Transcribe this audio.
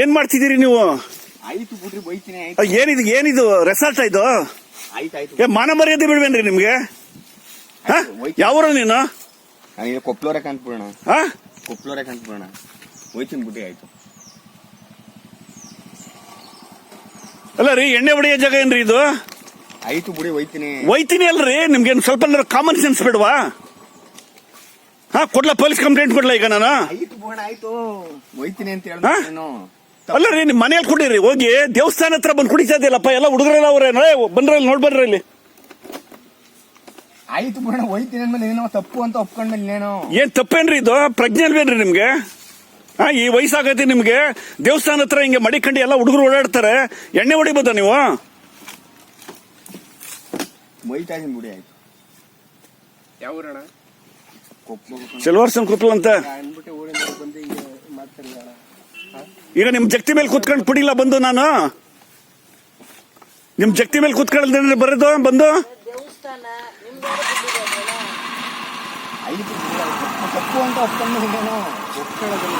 ಏನ್ ಮಾಡ್ತಿದ್ದೀರಿ ನೀವು? ಏನಿದು ಏನಿದು? ರೆಸಾರ್ಟ್ ಇದು ಏ ಮಾನ ಮರ್ಯಾದೆ ಬಿಡ್ಬೇನ್ರಿ ನಿಮ್ಗೆ? ಯಾವ ಯಾವೂರ ನೀನು? ಕೊಪ್ಲೋರೆ ಕಾಣ್ಬಿಡೋಣ ಹಾ? ಕೊಪ್ಲೋರೆ ಕಾಣ್ಬಿಡೋಣ ಹೋಯ್ತೀನಿ ಬುಟ್ಟಿ ಆಯ್ತು. ಅಲ್ಲ ರೀ ಎಣ್ಣೆ ಹೊಡೆಯೋ ಜಾಗ ಏನ್ರಿ ಇದು? ಆಯ್ತು ಬಿಡಿ ಹೋಯ್ತೀನಿ. ಒಯ್ತೀನಿ ಅಲ್ರಿ ನಿಮ್ಗೆ ಸ್ವಲ್ಪ ಕಾಮನ್ ಸೆನ್ಸ್ ಬೇಡವಾ? ಹಾ ಕೊಡ್ಲಾ ಪೊಲೀಸ್ ಕಂಪ್ಲೇಂಟ್ ಕೊಡ್ಲಾ ಈಗ ನಾನು? ಆಯ್ತು ಬೋಣ ಆಯ್ತು. ಹೋಯ್ತೀನಿ ಅಂತ ಹಾ? ಹೇಳ್ತೀನಿ ಅಲ್ಲ ರೀ ನಿಮ್ ಮನೇಲಿ ಕುಡೀರಿ ಹೋಗಿ ದೇವಸ್ಥಾನ ಹತ್ರ ಬಂದು ಕುಡಿತಾ ಇದೆಯಲ್ಲಪ್ಪ ಎಲ್ಲ ಹುಡುಗರೆಲ್ಲ ಅವ್ರೆ ಬಂದ್ರೆ ಇಲ್ಲಿ ಇಲ್ಲಿ. ಆಯ್ತು ಬೋಣ ಹೋಯ್ತೀನಿ ಅಂದ್ಮೇಲೆ ಏನೋ ತಪ್ಪು ಅಂತ ಒಪ್ಕೊಂಡ್ಮೇಲೆ ಏನೋ ಏನ್ ತಪ್ಪೇನ್ರಿ ಇದು? ಪ್ರಜ್ಞೆ ಅಲ್ವೇನ್ರಿ ನಿಮ್ಗೆ? ಹಾ ಈ ವಯಸ್ಸಾಗೈತಿ ನಿಮ್ಗೆ. ದೇವಸ್ಥಾನ ಹತ್ರ ಹಿಂಗೆ ಮಡಿಕಂಡು ಎಲ್ಲ ಹುಡುಗರು ಓಡಾಡ್ತಾರೆ. ಎಣ್ಣೆ ಹೊಡಿಬೋದ ನೀವು? ಹೋಯ್ತಾ ಇದೀನಿ ಬಿಡಿ ಆಯ್ತು. ಯಾವ ಸಿಲ್ವರ್ಸನ್ ಕುಪ್ಲ ಅಂತ? ಈಗ ನಿಮ್ ಜಕ್ತಿ ಮೇಲೆ ಕುತ್ಕೊಂಡು ಕುಡಿಲ್ಲ ಬಂದು ನಾನು? ನಿಮ್ ಜಕ್ತಿ ಮೇಲೆ ಕುತ್ಕೊಳ್ಳ ಬರೋದು, ಬಂದು? ಅಂತ